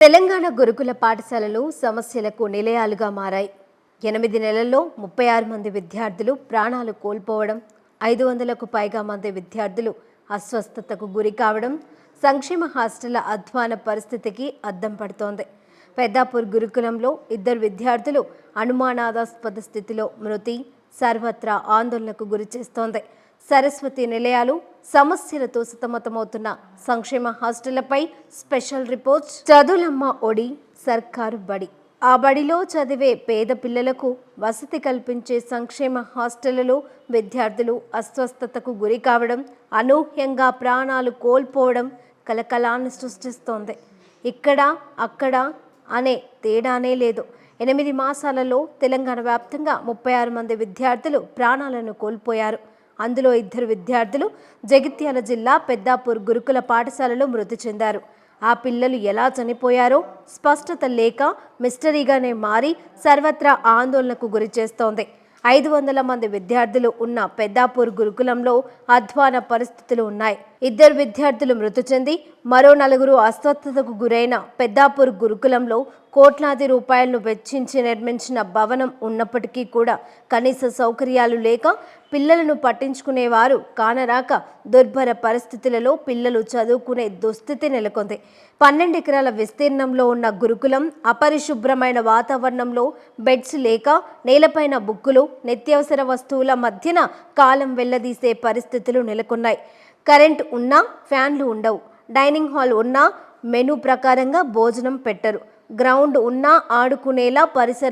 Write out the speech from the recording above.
తెలంగాణ గురుకుల పాఠశాలలు సమస్యలకు నిలయాలుగా మారాయి. ఎనిమిది నెలల్లో ముప్పై ఆరు మంది విద్యార్థులు ప్రాణాలు కోల్పోవడం ఐదు వందలకు పైగా మంది విద్యార్థులు అస్వస్థతకు గురి కావడం సంక్షేమ హాస్టళ్ళ అధ్వాన పరిస్థితికి అద్దం పడుతోంది. పెద్దాపూర్ గురుకులంలో ఇద్దరు విద్యార్థులు అనుమానాదాస్పద స్థితిలో మృతి సర్వత్రా ఆందోళనకు గురి చేస్తోంది. సరస్వతి నిలయాలు సమస్యలతో సతమతమవుతున్న సంక్షేమ హాస్టళ్ళపై స్పెషల్ రిపోర్ట్. చదులమ్మ ఒడి సర్కారు బడి. ఆ బడిలో చదివే పేద పిల్లలకు వసతి కల్పించే సంక్షేమ హాస్టళ్ళలో విద్యార్థులు అస్వస్థతకు గురి కావడం అనూహ్యంగా ప్రాణాలు కోల్పోవడం కలకలాన్ని సృష్టిస్తోంది. ఇక్కడ అక్కడ అనే తేడానే లేదు. ఎనిమిది మాసాలలో తెలంగాణ వ్యాప్తంగా ముప్పై ఆరు మంది విద్యార్థులు ప్రాణాలను కోల్పోయారు. అందులో ఇద్దరు విద్యార్థులు జగిత్యాల జిల్లా పెద్దాపూర్ గురుకుల పాఠశాలలో మృతి చెందారు. ఆ పిల్లలు ఎలా చనిపోయారో స్పష్టత లేక మిస్టరీగానే మారి సర్వత్రా ఆందోళనకు గురి చేస్తోంది. ఐదు వందల మంది విద్యార్థులు ఉన్న పెద్దాపూర్ గురుకులంలో అధ్వాన పరిస్థితులు ఉన్నాయి. ఇద్దరు విద్యార్థులు మృతి చెంది మరో నలుగురు అస్వస్థతకు గురైన పెద్దాపూర్ గురుకులంలో కోట్లాది రూపాయలను వెచ్చించి నిర్మించిన భవనం ఉన్నప్పటికీ కూడా కనీస సౌకర్యాలు లేక పిల్లలను పట్టించుకునేవారు కానరాక దుర్భర పరిస్థితులలో పిల్లలు చదువుకునే దుస్థితి నెలకొంది. పన్నెండు ఎకరాల విస్తీర్ణంలో ఉన్న గురుకులం అపరిశుభ్రమైన వాతావరణంలో బెడ్స్ లేక నేలపైన బుక్కులు నిత్యావసర వస్తువుల మధ్యన కాలం వెళ్ళదీసే పరిస్థితులు నెలకొన్నాయి. కరెంట్ ఉన్నా ఫ్యాన్లు ఉండవు. డైనింగ్ హాల్ ఉన్నా మెనూ ప్రకారంగా భోజనం పెట్టరు. గ్రౌండ్ ఉన్నా ఆడుకునేలా పరిసర